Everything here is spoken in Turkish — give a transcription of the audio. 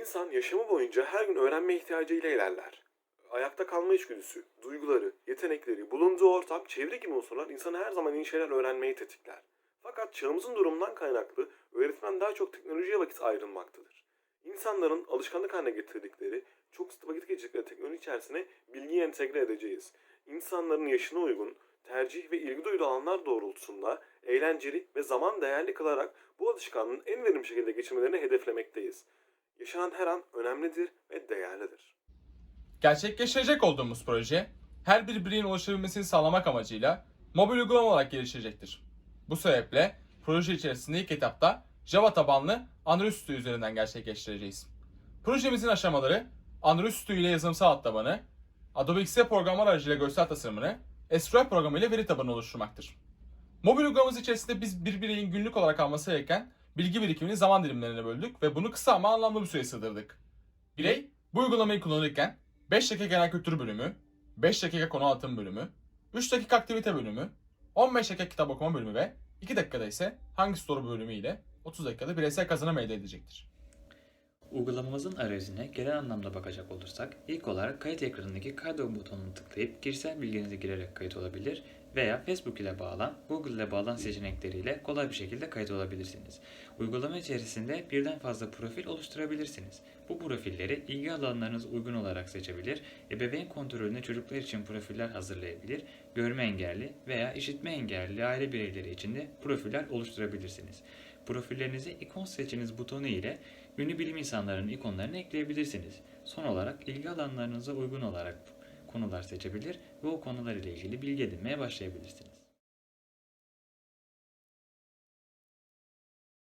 İnsan yaşamı boyunca her gün öğrenme ihtiyacıyla ilerler. Ayakta kalma içgüdüsü, duyguları, yetenekleri, bulunduğu ortam, çevre gibi unsurlar insanı her zaman yeni şeyler öğrenmeyi tetikler. Fakat çağımızın durumundan kaynaklı öğretmen daha çok teknolojiye vakit ayrılmaktadır. İnsanların alışkanlık haline getirdikleri, çok sık vakit geçirdikleri teknoloji içerisine bilgiyi entegre edeceğiz. İnsanların yaşına uygun, tercih ve ilgi duyduğu alanlar doğrultusunda eğlenceli ve zaman değerli kılarak bu alışkanlığın en verimli şekilde geçirmelerini hedeflemekteyiz. Yaşanan her an önemlidir ve değerlidir. Gerçekleştirecek olduğumuz proje, her bir bireyin ulaşabilmesini sağlamak amacıyla mobil uygulama olarak geliştirecektir. Bu sebeple proje içerisinde ilk etapta Java tabanlı Android Studio üzerinden gerçekleştireceğiz. Projemizin aşamaları Android Studio ile yazılımsal alt tabanı, Adobe XD programlar aracıyla görsel tasarımını, SQL programı ile veri tabanı oluşturmaktır. Mobil uygulamamız içerisinde biz bir bireyin günlük olarak alması gereken bilgi birikimini zaman dilimlerine böldük ve bunu kısa ama anlamlı bir süreye sığdırdık. Birey bu uygulamayı kullanırken 5 dakika genel kültür bölümü, 5 dakika konu anlatım bölümü, 3 dakika aktivite bölümü, 15 dakika kitap okuma bölümü ve 2 dakikada ise hangi soru bölümü ile 30 dakikada bireysel kazanım elde edecektir. Uygulamamızın arayüzüne genel anlamda bakacak olursak ilk olarak kayıt ekranındaki kaydo butonunu tıklayıp kişisel bilginizi girerek kayıt olabilir veya Facebook ile bağlan, Google ile bağlan seçenekleriyle kolay bir şekilde kayıt olabilirsiniz. Uygulama içerisinde birden fazla profil oluşturabilirsiniz. Bu profilleri ilgi alanlarınız uygun olarak seçebilir, ebeveyn kontrolüne çocuklar için profiller hazırlayabilir, görme engelli veya işitme engelli aile bireyleri için de profiller oluşturabilirsiniz. Profillerinize ikon seçiniz butonu ile ünlü bilim insanlarının ikonlarını ekleyebilirsiniz. Son olarak ilgi alanlarınıza uygun olarak konular seçebilir ve o konular ile ilgili bilgi edinmeye başlayabilirsiniz.